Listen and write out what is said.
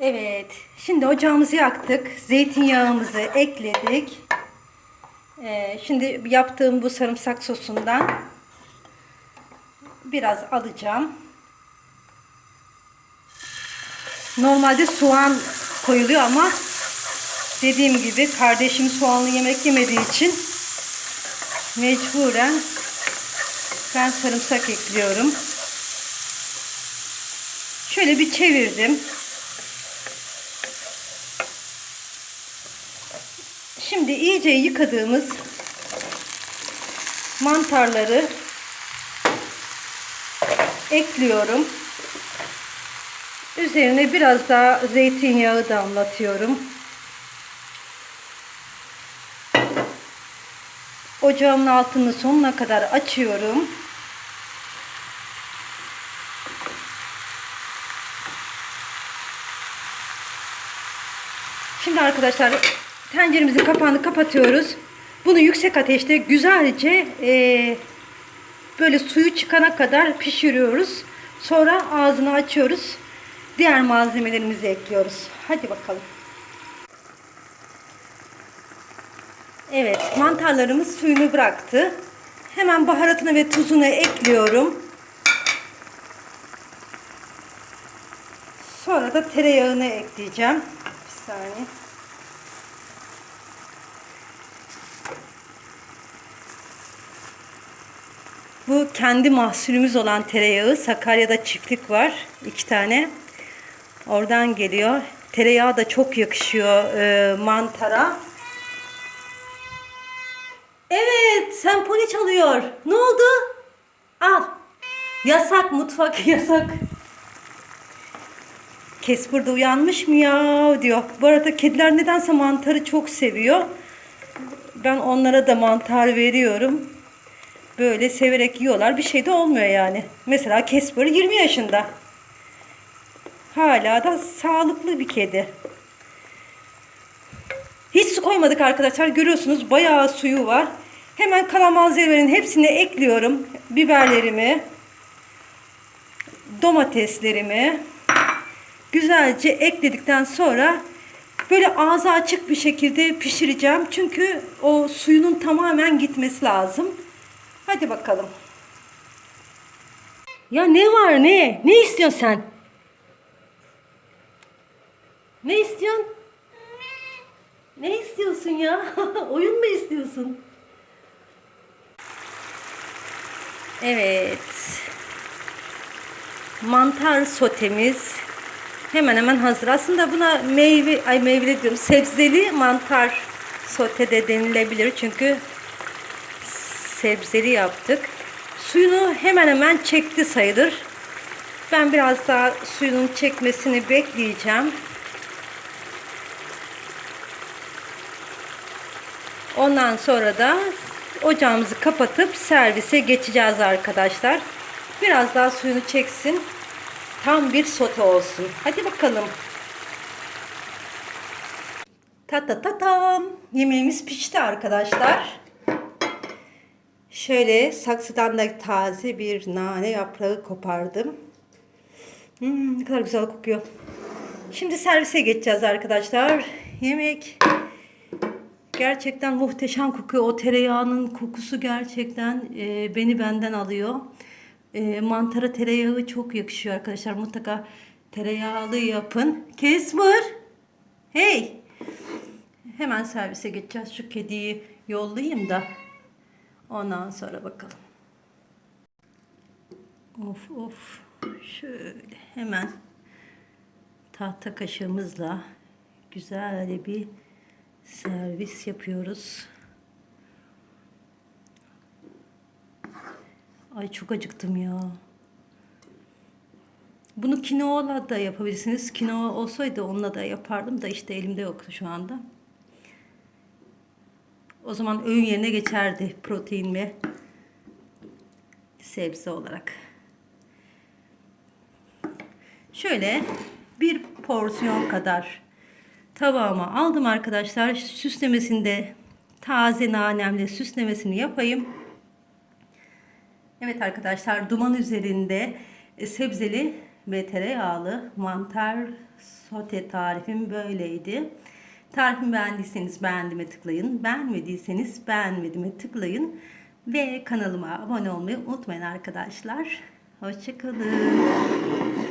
Evet, şimdi ocağımızı yaktık. Zeytinyağımızı ekledik. Ee, şimdi yaptığım bu sarımsak sosundan biraz alacağım. Normalde soğan koyuluyor ama dediğim gibi kardeşim soğanlı yemek yemediği için mecburen ben sarımsak ekliyorum. Şöyle bir çevirdim. Şimdi iyice yıkadığımız mantarları ekliyorum. Üzerine biraz daha zeytinyağı damlatıyorum. Ocağımın altını sonuna kadar açıyorum. Şimdi arkadaşlar tenceremizin kapağını kapatıyoruz. Bunu yüksek ateşte güzelce e, böyle suyu çıkana kadar pişiriyoruz. Sonra ağzını açıyoruz. Diğer malzemelerimizi ekliyoruz. Hadi bakalım. Evet, mantarlarımız suyunu bıraktı. Hemen baharatını ve tuzunu ekliyorum. Sonra da tereyağını ekleyeceğim. Bir saniye. Bu kendi mahsulümüz olan tereyağı. Sakarya'da çiftlik var. iki tane. Oradan geliyor. Tereyağı da çok yakışıyor e, mantara. Evet, senfoni çalıyor. Ne oldu? Al. Yasak mutfak yasak. Kesper de uyanmış mı ya diyor. Bu arada kediler nedense mantarı çok seviyor. Ben onlara da mantar veriyorum. Böyle severek yiyorlar. Bir şey de olmuyor yani. Mesela Kesper 20 yaşında. Hala da sağlıklı bir kedi. Hiç su koymadık arkadaşlar. Görüyorsunuz bayağı suyu var. Hemen kalan malzemelerin hepsini ekliyorum. Biberlerimi, domateslerimi güzelce ekledikten sonra böyle ağzı açık bir şekilde pişireceğim. Çünkü o suyunun tamamen gitmesi lazım. Hadi bakalım. Ya ne var ne? Ne istiyorsun sen? Ne istiyorsun? Ne istiyorsun ya? Oyun mu istiyorsun? Evet. Mantar sotemiz hemen hemen hazır. Aslında buna meyve, ay meyve diyorum, sebzeli mantar sote de denilebilir. Çünkü sebzeli yaptık. Suyunu hemen hemen çekti sayılır. Ben biraz daha suyunun çekmesini bekleyeceğim. Ondan sonra da ocağımızı kapatıp servise geçeceğiz arkadaşlar. Biraz daha suyunu çeksin. Tam bir sote olsun. Hadi bakalım. Ta ta ta tam. Yemeğimiz pişti arkadaşlar. Şöyle saksıdan da taze bir nane yaprağı kopardım. Hmm, ne kadar güzel kokuyor. Şimdi servise geçeceğiz arkadaşlar. Yemek gerçekten muhteşem kokuyor. O tereyağının kokusu gerçekten e, beni benden alıyor. E, mantara tereyağı çok yakışıyor arkadaşlar. Mutlaka tereyağlı yapın. Kesmer. Hey. Hemen servise geçeceğiz. Şu kediyi yollayayım da. Ondan sonra bakalım. Of of. Şöyle hemen tahta kaşığımızla güzel bir servis yapıyoruz. Ay çok acıktım ya. Bunu kinoa da yapabilirsiniz. Kinoa olsaydı onunla da yapardım da işte elimde yoktu şu anda. O zaman öğün yerine geçerdi protein ve sebze olarak. Şöyle bir porsiyon kadar tabağıma aldım arkadaşlar. Süslemesinde taze nanemle süslemesini yapayım. Evet arkadaşlar duman üzerinde e, sebzeli ve tereyağlı mantar sote tarifim böyleydi. Tarifimi beğendiyseniz beğendime tıklayın. Beğenmediyseniz beğenmedime tıklayın. Ve kanalıma abone olmayı unutmayın arkadaşlar. Hoşçakalın.